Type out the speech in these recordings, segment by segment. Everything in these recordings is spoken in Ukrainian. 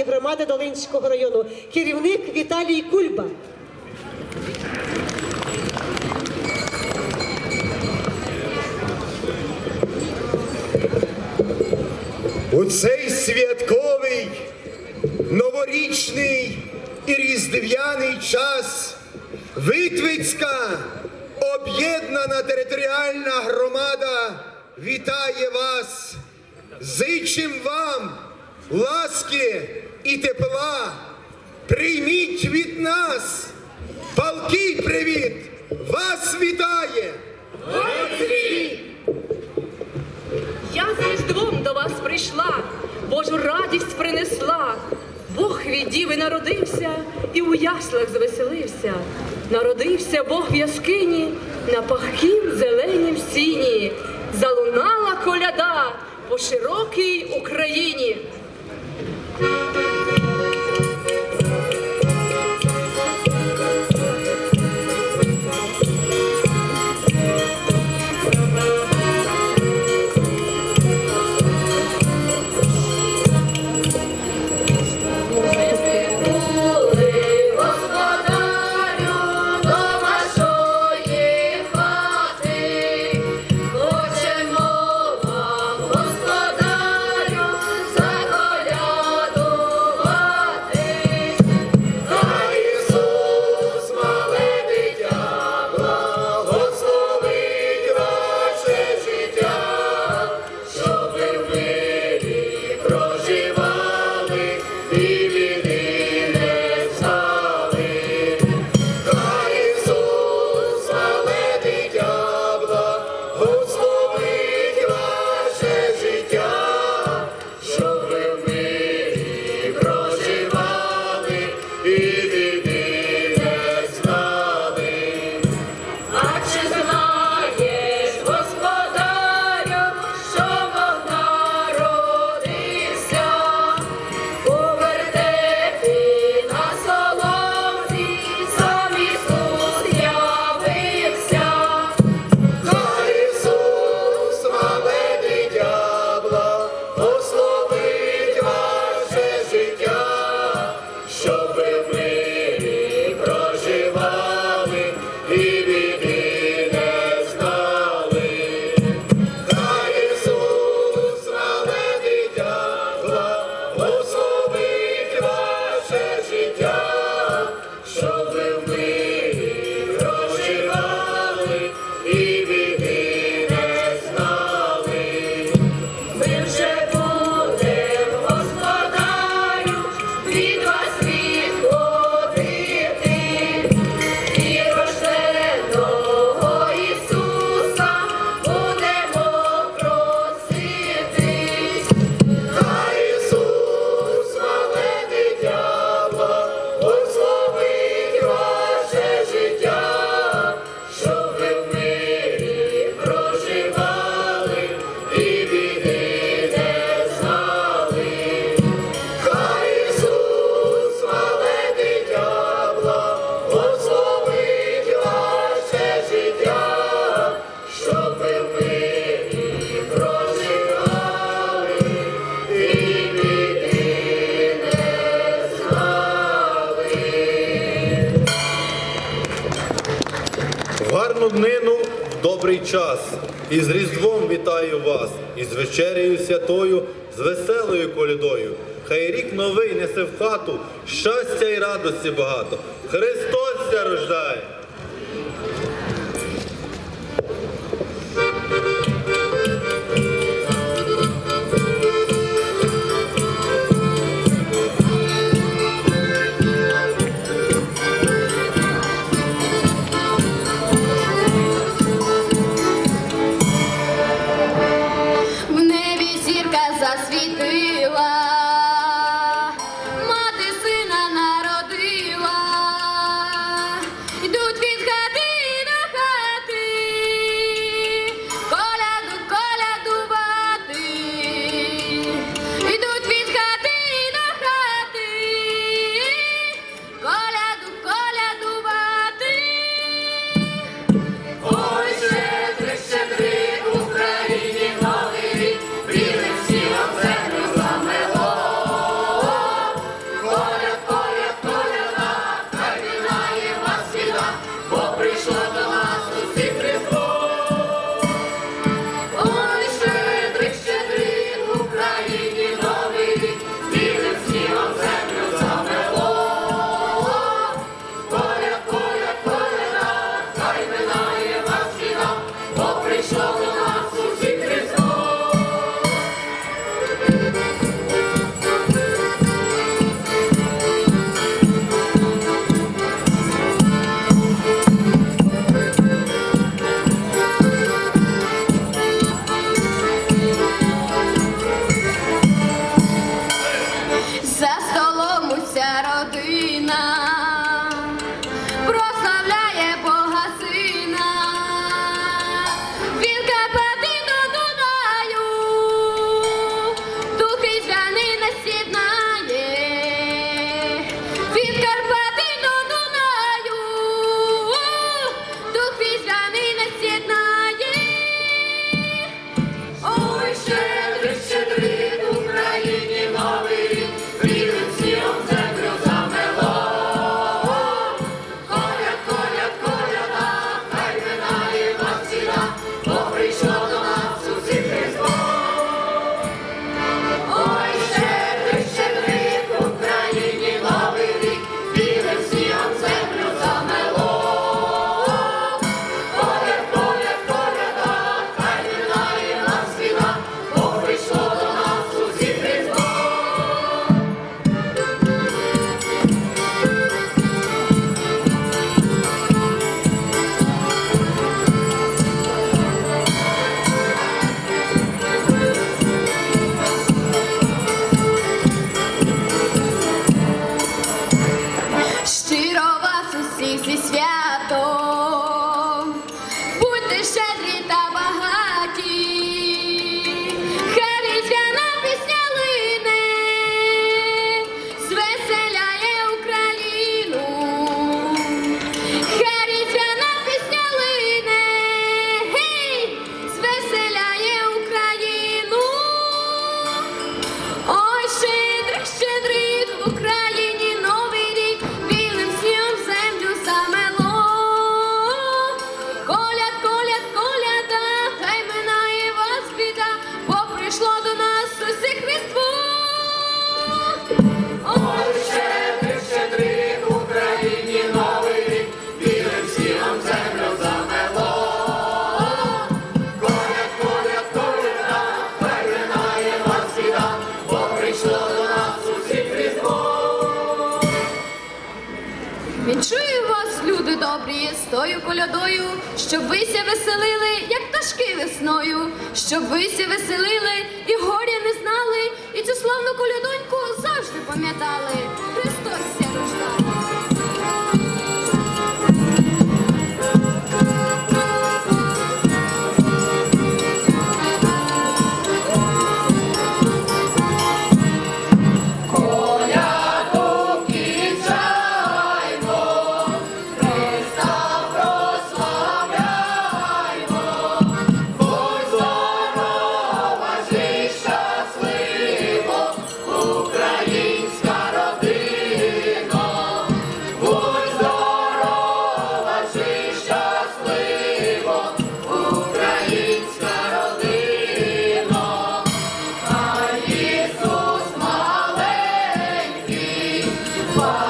громади Долинського району, керівник Віталій Кульба. У цей святковий, новорічний і різдвяний час Витвицька об'єднана територіальна громада вітає вас. Зичим вам ласки і тепла. Прийміть від нас палкий привіт! Вас вітає! Я з Різдвом до вас прийшла, Божу радість принесла. Бог від діви народився і у яслах звеселився. Народився Бог в яскині на пахкім зеленім сіні. Залунала коляда по широкій Україні. Música святою, з веселою колядою. Хай рік новий несе в хату щастя і радості багато. Христос ся рождає! молодою колядою, щоб вися веселили, як пташки весною, щоб вися веселили і горя не знали, і цю славну колядоньку завжди пам'ятали. Bye.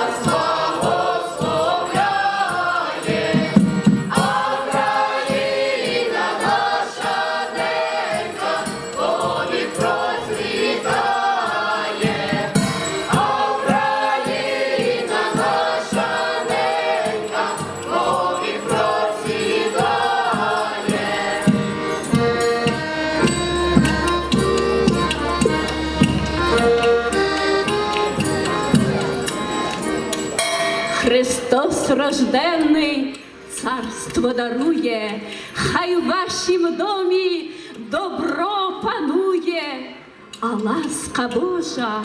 воїни, царство дарує, хай в вашім домі добро панує, а ласка Божа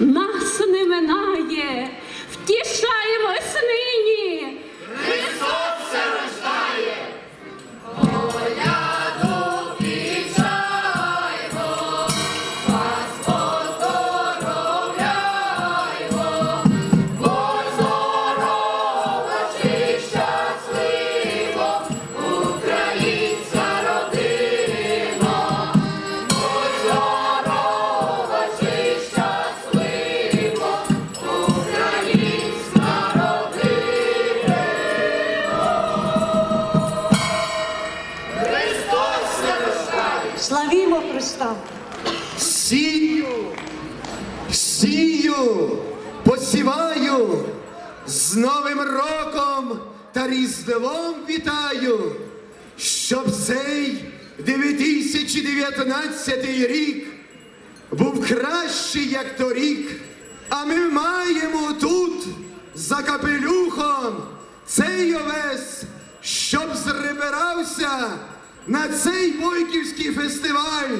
нас не минає, втішаємось нині. посіваю, з Новим роком та Різдвом вітаю, щоб цей 2019 рік був кращий, як торік, а ми маємо тут за капелюхом цей овес, щоб зрибирався на цей бойківський фестиваль.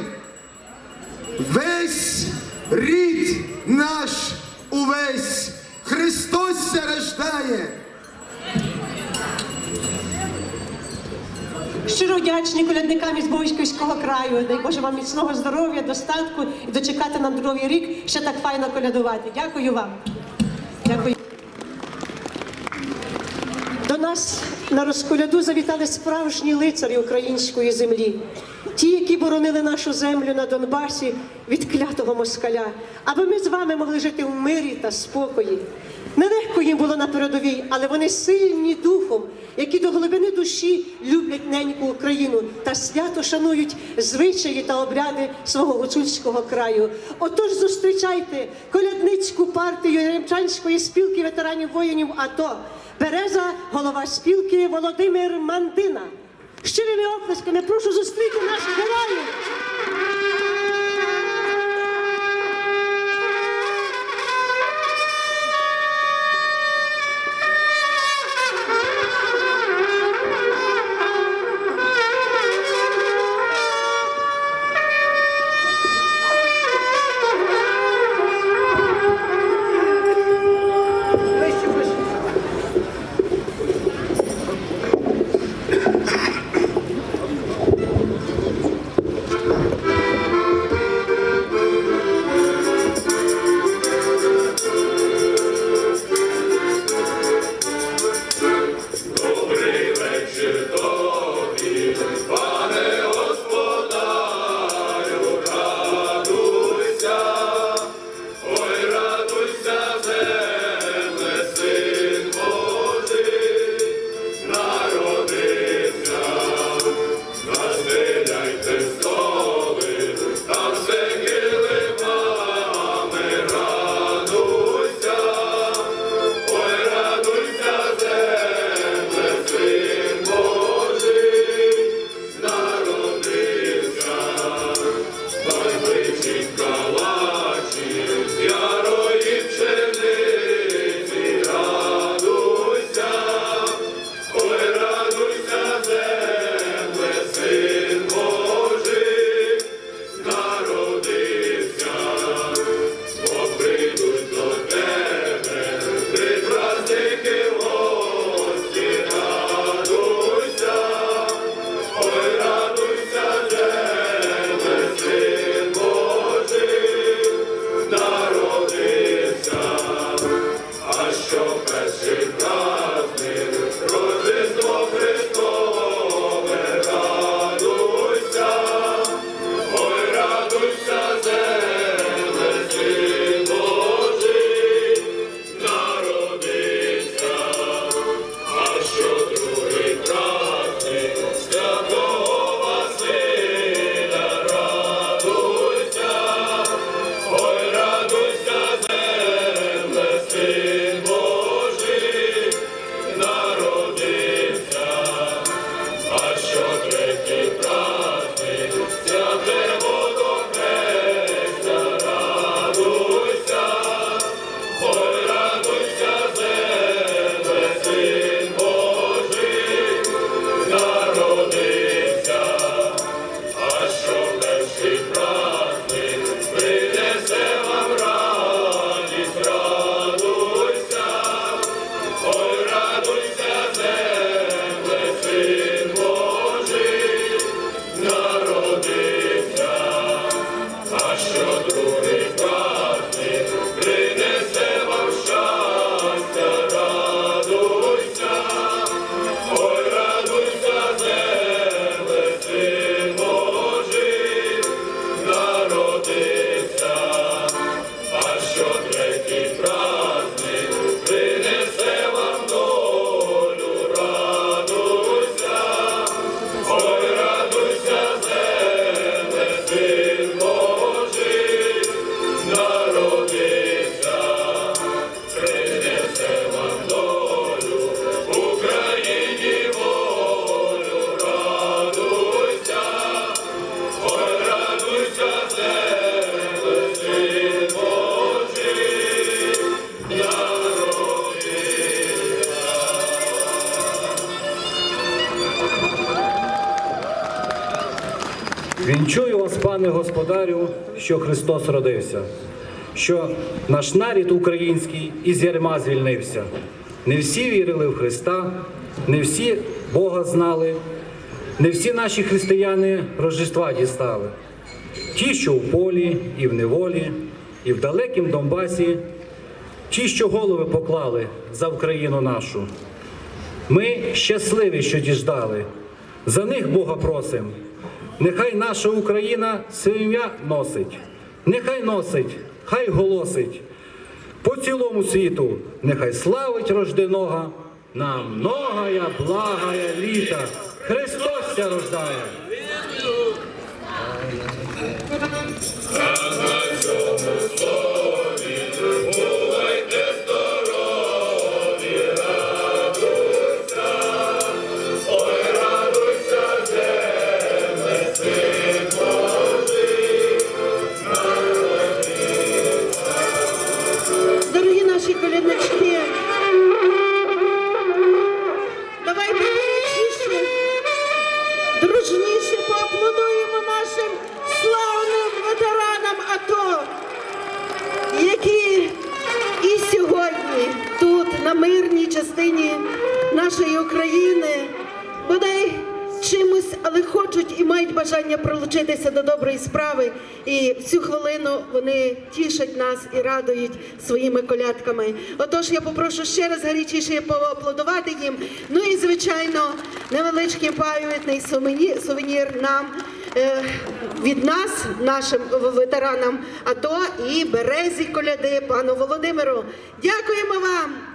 Весь рід наш увесь Христос ся рождає. Щиро вдячні колядникам із Бовського краю. Дай Боже вам міцного здоров'я, достатку і дочекати нам другий рік ще так файно колядувати. Дякую вам. Дякую. До нас на розколяду завітали справжні лицарі української землі. Ті, які боронили нашу землю на Донбасі від клятого москаля, аби ми з вами могли жити в мирі та спокої. Нелегко їм було на передовій, але вони сильні духом, які до глибини душі люблять неньку Україну та свято шанують звичаї та обряди свого гуцульського краю. Отож зустрічайте колядницьку партію Яремчанської спілки ветеранів воїнів АТО. Береза, голова спілки Володимир Мандина. Щирими оплесками прошу зустріти наших героїв. Вінчую вас, пане господарю, що Христос родився, що наш нарід український із ярма звільнився. Не всі вірили в Христа, не всі Бога знали, не всі наші християни Рождества дістали. Ті, що в полі, і в неволі, і в далекім Донбасі, ті, що голови поклали за Україну нашу. Ми щасливі, що діждали. За них Бога просим. Нехай наша Україна ім'я носить, нехай носить, хай голосить. По цілому світу нехай славить рожденого, нам многая благая літа. Христос ся рождає. Вони тішать нас і радують своїми колядками. Отож, я попрошу ще раз гарячіше поаплодувати їм. Ну і звичайно, невеличкий пам'ятний сувенір, нам. е, Від нас, нашим ветеранам АТО і березі коляди пану Володимиру. Дякуємо вам!